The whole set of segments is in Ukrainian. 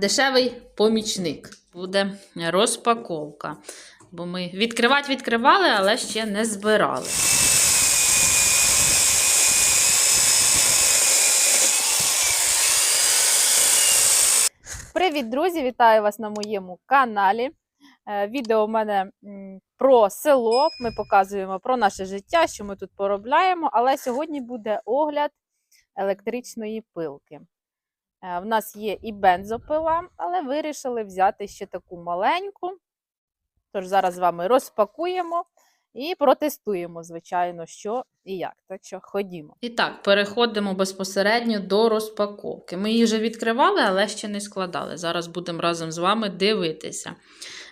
Дешевий помічник буде розпаковка. Бо ми відкривати відкривали, але ще не збирали. Привіт, друзі! Вітаю вас на моєму каналі. Е, Відео в мене про село. Ми показуємо про наше життя, що ми тут поробляємо. Але сьогодні буде огляд електричної пилки. Е, В нас є і бензопила, але вирішили взяти ще таку маленьку. Тож зараз з вами розпакуємо і протестуємо, звичайно, що і як. Так що ходімо. І так, переходимо безпосередньо до розпаковки. Ми її вже відкривали, але ще не складали. Зараз будемо разом з вами дивитися.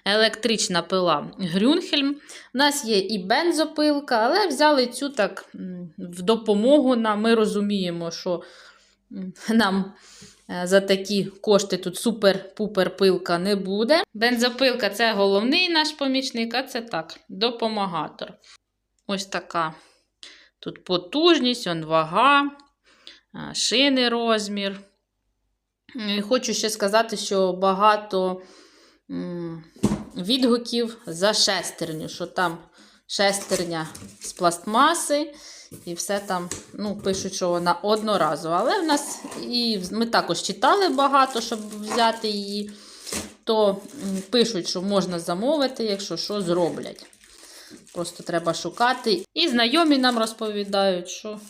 Електрична пила Грюнхельм. У нас є і бензопилка, але взяли цю так в допомогу нам. Ми розуміємо, що нам за такі кошти тут супер-пупер пилка не буде. Бензопилка це головний наш помічник, а це так, допомагатор. Ось така Тут потужність, он вага, шини розмір. І Хочу ще сказати, що багато відгуків за шестерню, що там шестерня з пластмаси, і все там ну, пишуть, що вона одноразова. Але в нас і ми також читали багато, щоб взяти її, то пишуть, що можна замовити, якщо що зроблять. Просто треба шукати. І знайомі нам розповідають, що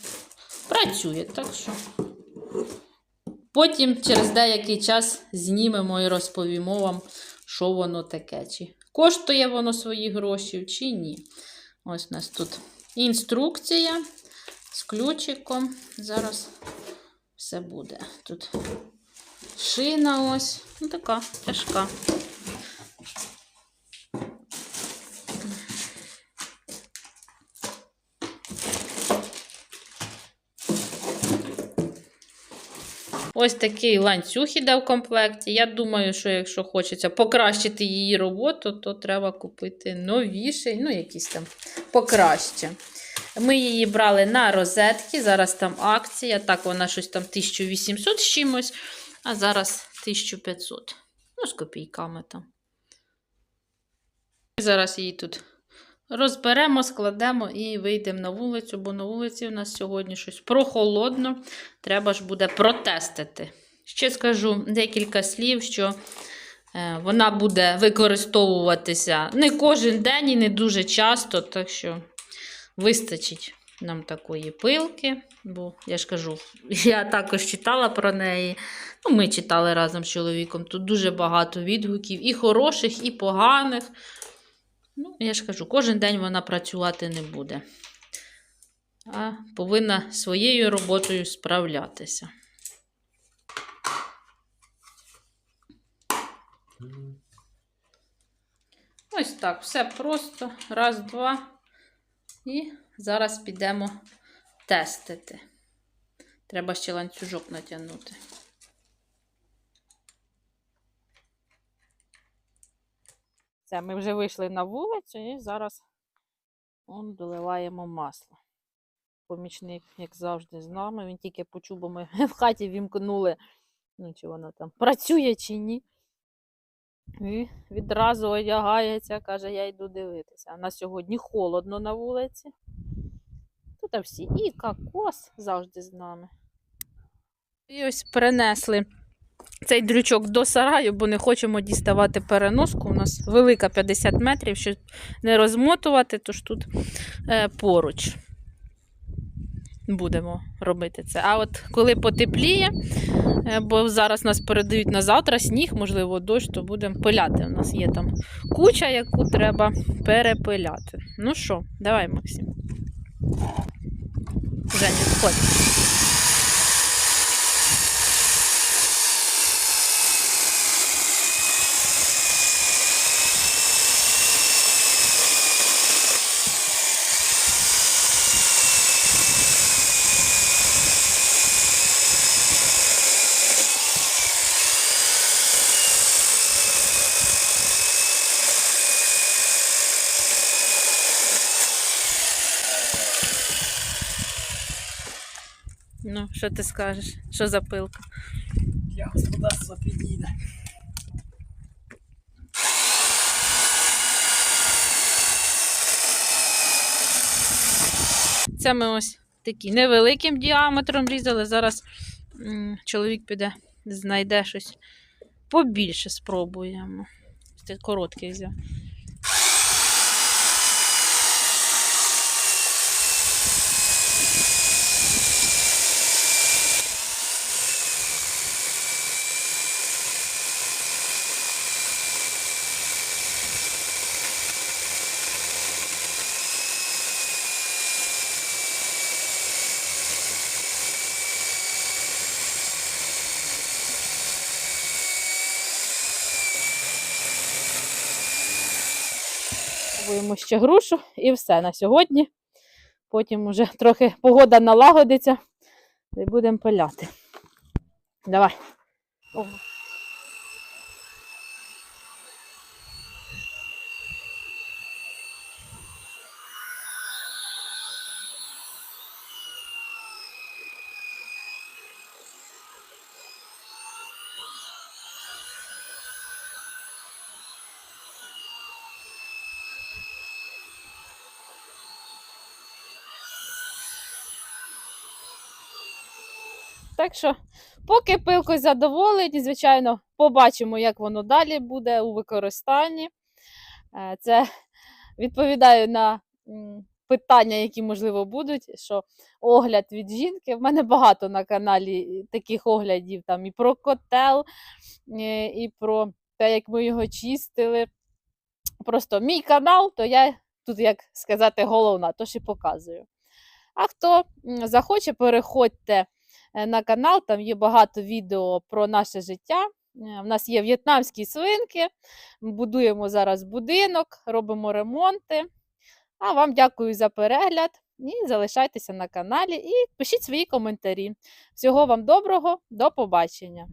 працює. Так що потім через деякий час знімемо і розповімо вам, що воно таке. Чи коштує воно свої гроші, чи ні. Ось у нас тут інструкція з ключиком. Зараз все буде. Тут шина ось. Ну, така тяжка. Ось такий ланцюг іде в комплекті. Я думаю, що якщо хочеться покращити її роботу, то треба купити новіший, ну, якийсь там покраще. Ми її брали на розетки, зараз там акція. Так, вона щось там 1800 з чимось, а зараз 1500. Ну, з копійками там. Зараз її тут розберемо, складемо і вийдемо на вулицю, бо на вулиці в нас сьогодні щось прохолодно. Треба ж буде протестити. Ще скажу декілька слів, що е, вона буде використовуватися не кожен день і не дуже часто, так що вистачить нам такої пилки. Бо я ж кажу, я також читала про неї. Ну, Ми читали разом з чоловіком. Тут дуже багато відгуків, і хороших, і поганих. Ну, я ж кажу, кожен день вона працювати не буде, а повинна своєю роботою справлятися. Ось так, все просто. Раз, два. І зараз підемо тестити. Треба ще ланцюжок натягнути. Все, ми вже вийшли на вулицю і зараз он, доливаємо масло. Помічник, як завжди, з нами. Він тільки почув, бо ми в хаті вімкнули, ну, чи воно там працює чи ні. І відразу одягається, каже, я йду дивитися. На сьогодні холодно на вулиці. Тут всі. І кокос завжди з нами. І ось принесли цей дрючок до сараю, бо не хочемо діставати переноску. У нас велика 50 метрів, щоб не розмотувати, тож тут е, поруч будемо робити це. А от коли потепліє, е, бо зараз нас передають на завтра сніг, можливо, дощ, то будемо пиляти. У нас є там куча, яку треба перепиляти. Ну що, давай, Максим. Женя, входь. Ну, що ти скажеш? Що за пилка? Для господарства підійде. Це ми ось такі невеликим діаметром різали. Зараз чоловік піде, знайде щось побільше спробуємо. Це короткий взяв. Пробуємо ще грушу і все на сьогодні. Потім уже трохи погода налагодиться і будемо пиляти. Давай. Так що, поки пилкою задоволені, звичайно, побачимо, як воно далі буде у використанні. Е, Це відповідаю на питання, які, можливо, будуть. Що огляд від жінки. В мене багато на каналі таких оглядів там і про котел, е, і про те, як ми його чистили. Просто мій канал, то я тут, як сказати, головна, тож і показую. А хто захоче, переходьте на канал, там є багато відео про наше життя. У В нас є в'єтнамські свинки, ми будуємо зараз будинок, робимо ремонти. А вам дякую за перегляд і залишайтеся на каналі і пишіть свої коментарі. Всього вам доброго, до побачення!